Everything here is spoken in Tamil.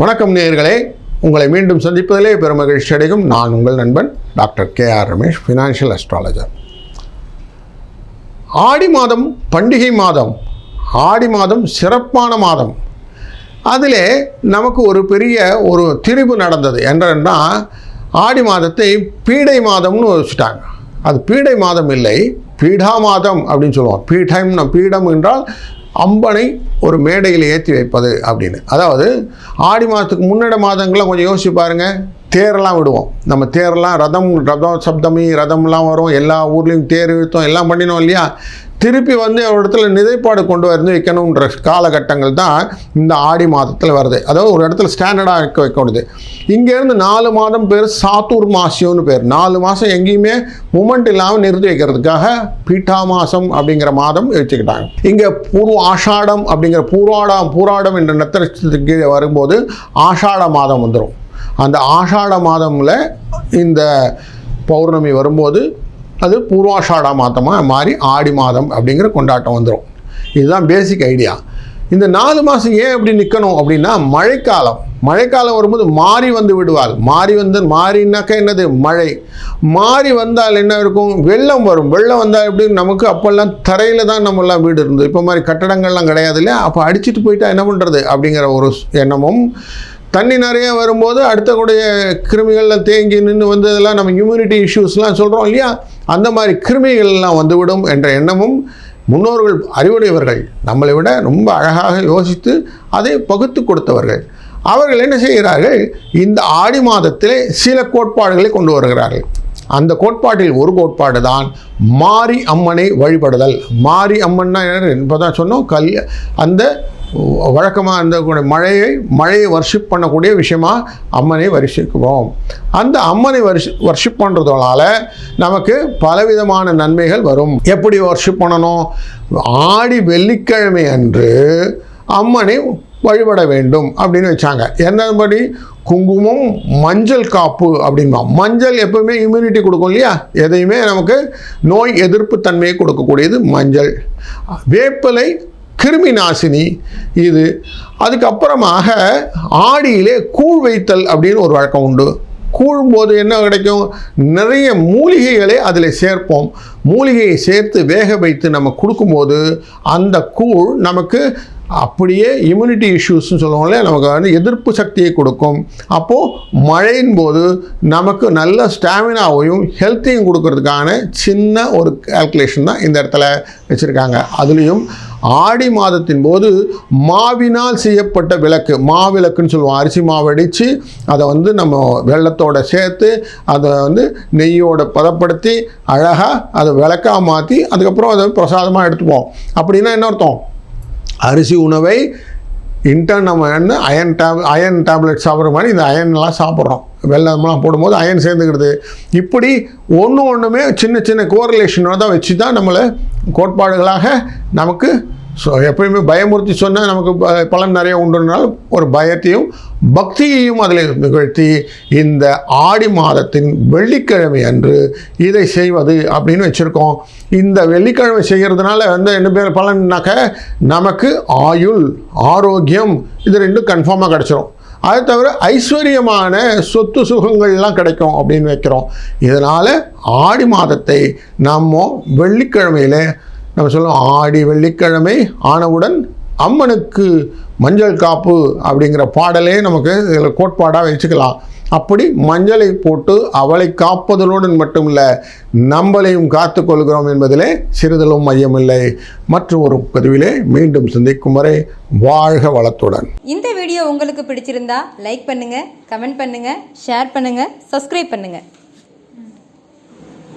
வணக்கம் நேயர்களே. உங்களை மீண்டும் சந்திப்பதிலே பெருமகிழ்ச்சி அடையும் நான் உங்கள் நண்பன் doctor K R Ramesh financial astrologer ஆடி மாதம் பண்டிகை மாதம் ஆடி மாதம் சிறப்பான மாதம். அதிலே நமக்கு ஒரு பெரிய ஒரு திரிவு நடந்தது என்னன்னா ஆடி மாதத்தை பீடை மாதம்னு வச்சுட்டாங்க. அது பீடை மாதம் இல்லை பீடா மாதம் அப்படின்னு சொல்லுவோம். பீடம் பீடம் என்றால் அம்பனை ஒரு மேடையில் ஏற்றி வைப்பது அப்படின்னு. அதாவது ஆடி மாதத்துக்கு முன்னட மாதங்கள்லாம் கொஞ்சம் யோசிச்சு பாருங்கள் தேரெல்லாம் விடுவோம். நம்ம தேரெல்லாம் ரதம் ரதம் சப்தமி ரதம்லாம் வரும். எல்லா ஊர்லேயும் தேர் இழுத்தோம். எல்லாம் பண்ணினோம் இல்லையா? திருப்பி வந்து ஒரு இடத்துல நிதைப்பாடு கொண்டு வந்து வைக்கணுன்ற காலகட்டங்கள் தான் இந்த ஆடி மாதத்தில் வருது. அதாவது ஒரு இடத்துல ஸ்டாண்டர்டாக வைக்க வைக்கணுது. இங்கேருந்து நாலு மாதம் பேர் சாத்தூர் மாசியம்னு பேர். நாலு மாதம் எங்கேயுமே மூமெண்ட் இல்லாமல் நிறுத்தி வைக்கிறதுக்காக பீட்டா மாதம் அப்படிங்கிற மாதம் வச்சுக்கிட்டாங்க. இங்கே பூர்வ ஆஷாடம் அப்படிங்கிற பூராடம் பூராடம் என்ற நத்திரத்துக்கு கீழே வரும்போது ஆஷாட மாதம் வந்துடும் அந்த ஆஷாட மாதமில் இந்த பௌர்ணமி வரும்போது அது பூர்வாஷாட மாதமாக மாறி ஆடி மாதம் அப்படிங்கிற கொண்டாட்டம் வந்துடும் இதுதான் பேசிக் ஐடியா இந்த நாலு மாதம் ஏன் அப்படி நிற்கணும் அப்படின்னா மழைக்காலம். மழைக்காலம் வரும்போது மாறி வந்து விடுவாள். மாறி வந்து மாறினாக்கா என்னது? மழை. மாறி வந்தால் என்ன இருக்கும்? வெள்ளம் வரும். வெள்ளம் வந்தால் எப்படி? நமக்கு அப்போல்லாம் தரையில் தான் நம்மளாம் வீடு இருந்தது. இப்போ மாதிரி கட்டடங்கள்லாம் கிடையாது இல்லையா? அப்போ அடிச்சிட்டு போயிட்டா என்ன பண்ணுறது அப்படிங்கிற ஒரு எண்ணமும் தண்ணி நிறைய வரும்போது அடுத்தக்கூடிய கிருமிகள்லாம் தேங்கி நின்று வந்ததெல்லாம் நம்ம இம்யூனிட்டி இஷ்யூஸ்லாம் சொல்கிறோம் இல்லையா? அந்த மாதிரி கிருமிகள்லாம் வந்துவிடும் என்ற எண்ணமும் முன்னோர்கள் அறிவுடையவர்கள் நம்மளை விட ரொம்ப அழகாக யோசித்து அதை பகுத்து கொடுத்தவர்கள். அவர்கள் என்ன செய்கிறார்கள்? இந்த ஆடி மாதத்திலே சில கோட்பாடுகளை கொண்டு வருகிறார்கள். அந்த கோட்பாட்டில் ஒரு கோட்பாடு தான் மாரி அம்மனை வழிபடுதல். மாரி அம்மன்னா என்ன இப்போ தான் சொன்னோம். கல் அந்த வழக்கமாக இருந்தக்கூடிய மழையை மழையை வர்ஷிப் பண்ணக்கூடிய விஷயமா அம்மனை வரிசிக்குவோம் அந்த அம்மனை வரிசி வர்ஷிப் பண்ணுறதுனால நமக்கு பலவிதமான நன்மைகள் வரும். எப்படி வர்ஷிப் பண்ணணும்? ஆடி வெள்ளிக்கிழமை அன்று அம்மனை வழிபட வேண்டும் அப்படின்னு வச்சாங்க. என்னபடி? குங்குமம் மஞ்சள் காப்பு அப்படின்பா. மஞ்சள் எப்பவுமே இம்யூனிட்டி கொடுக்கும் இல்லையா? எதையுமே நமக்கு நோய் எதிர்ப்பு தன்மையை கொடுக்கக்கூடியது மஞ்சள். வேப்பிலை கிருமி நாசினி இது. அதுக்கப்புறமாக ஆடியிலே கூழ் வைத்தல் அப்படின்னு ஒரு வழக்கம் உண்டு. கூழும்போது என்ன கிடைக்கும்? நிறைய மூலிகைகளை அதில் சேர்ப்போம். மூலிகையை சேர்த்து வேக வைத்து நம்ம கொடுக்கும்போது அந்த கூழ் நமக்கு அப்படியே இம்யூனிட்டி இஷ்யூஸ்னு சொல்லுவோம்ல நமக்கு வந்து எதிர்ப்பு சக்தியை கொடுக்கும். அப்போது மழையின் போது நமக்கு நல்ல ஸ்டாமினாவையும் ஹெல்த்தையும் கொடுக்கறதுக்கான சின்ன ஒரு கால்குலேஷன் தான் இந்த இடத்துல வச்சுருக்காங்க. அதுலேயும் ஆடி மாதத்தின் போது மாவினால் செய்யப்பட்ட விளக்கு மாவிளக்குன்னு சொல்லுவோம். அரிசி மாவு அடித்து அதை வந்து நம்ம வெள்ளத்தோட சேர்த்து அதை வந்து நெய்யோட பதப்படுத்தி அழகாக அதை விளக்காக மாற்றி அதுக்கப்புறம் அதை பிரசாதமாக எடுத்துப்போம். அப்படின்னா என்ன அர்த்தம்? அரிசி உணவை இன்டர்ன் நம்ம என்ன? அயன் டேப் அயன் டேப்லெட் சாப்பிட்ற மாதிரி இந்த அயன்லாம் சாப்பிட்றோம். வெள்ளம்லாம் போடும்போது அயன் சேர்ந்துக்கிடுது. இப்படி ஒன்று ஒன்றுமே சின்ன சின்ன கோரிலேஷனோட தான் வச்சு தான் நம்மளை கோட்பாடுகளாக நமக்கு ஸோ எப்பயுமே பயமுறுத்தி சொன்னால் நமக்கு ப- பலன் நிறைய உண்டுனால் ஒரு பயத்தையும் பக்தியையும் அதில் நிகழ்த்தி இந்த ஆடி மாதத்தின் வெள்ளிக்கிழமை அன்று இதை செய்வது அப்படின்னு வச்சுருக்கோம். இந்த வெள்ளிக்கிழமை செய்கிறதுனால வந்து என்ன பேர் பலன்னாக்க நமக்கு ஆயுள் ஆரோக்கியம் இது ரெண்டும் கன்ஃபார்மாக கிடச்சிரும். அது தவிர ஐஸ்வர்யமான சொத்து சுகங்கள்லாம் கிடைக்கும் அப்படின்னு வைக்கிறோம். இதனால் ஆடி மாதத்தை நம்ம வெள்ளிக்கிழமையில் நம்ம சொல்லுவோம் ஆடி வெள்ளிக்கிழமை ஆனவுடன் அம்மனுக்கு மஞ்சள் காப்பு அப்படிங்கிற பாடலே நமக்கு இதில் கோட்பாடாக வச்சுக்கலாம். அப்படி மஞ்சளை போட்டு அவளை காப்பதனுடன் இல்லை நம்மளையும் காத்து கொள்கிறோம் என்பதிலே சிறிதலும் மையமில்லை. மற்றும் ஒரு பதிவிலே மீண்டும் சந்திக்கும் வரை வாழ்க வளத்துடன். இந்த வீடியோ உங்களுக்கு பிடிச்சிருந்தா லைக் பண்ணுங்க கமெண்ட் பண்ணுங்க ஷேர் பண்ணுங்க சப்ஸ்கிரைப் பண்ணுங்க.